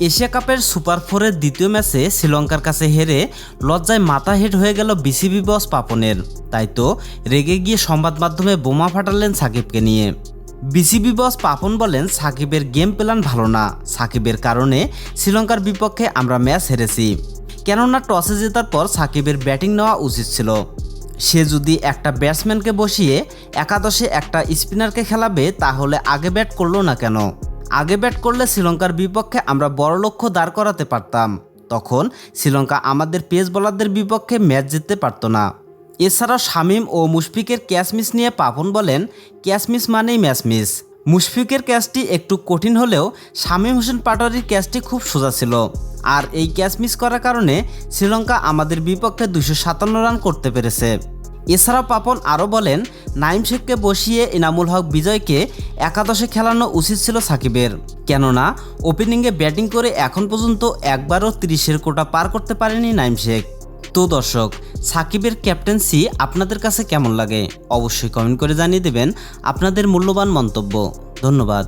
Asia কাপের super ফোরের দ্বিতীয় ম্যাচে শ্রীলঙ্কার কাছে হেরে লজ্জায় মাথা হেট হয়ে গেল বিসিবি বস পাপনের। তাই তো রেগে গিয়ে সংবাদ মাধ্যমে বোমা ফাটালেন সাকিবকে নিয়ে। বিসিবি বস পাপন বলেন, সাকিবের গেম প্ল্যান ভালো না। সাকিবের কারণে শ্রীলঙ্কার বিপক্ষে আমরা ম্যাচ হেরেছি। কেননা টসে জেতার পর সাকিবের ব্যাটিং নেওয়া উচিত ছিল। সে যদি একটা ব্যাটসম্যানকে বসিয়ে একাদশে একটা স্পিনারকে খেলাবে, তাহলে আগে ব্যাট করল না কেন? আগে ব্যাট করলে শ্রীলঙ্কার বিপক্ষে আমরা বড় লক্ষ্য দাঁড় করাতে পারতাম। তখন শ্রীলঙ্কা আমাদের পেস বোলারদের বিপক্ষে ম্যাচ জিততে পারতো না। এছাড়াও শামিম ও মুশফিকের ক্যাচ মিস নিয়ে পাপন বলেন, ক্যাচ মিস মানেই ম্যাচ মিস। মুশফিকের ক্যাচটি একটু কঠিন হলেও শামীম হোসেন পাটোয়ারির ক্যাচটি খুব সোজা ছিল। আর এই ক্যাচ মিস করার কারণে শ্রীলঙ্কা আমাদের বিপক্ষে দুশো সাতান্ন রান করতে পেরেছে। এছাড়াও পাপন আরও বলেন, নাইম শেখকে বসিয়ে ইনামুল হক বিজয়কে একাদশে খেলানো উচিত ছিল সাকিবের। কেননা, ওপেনিংয়ে ব্যাটিং করে এখন পর্যন্ত একবারও তিরিশের কোটা পার করতে পারেনি নাইম শেখ। তো দর্শক, সাকিবের ক্যাপ্টেন্সি আপনাদের কাছে কেমন লাগে? অবশ্যই কমেন্ট করে জানিয়ে দেবেন আপনাদের মূল্যবান মন্তব্য। ধন্যবাদ।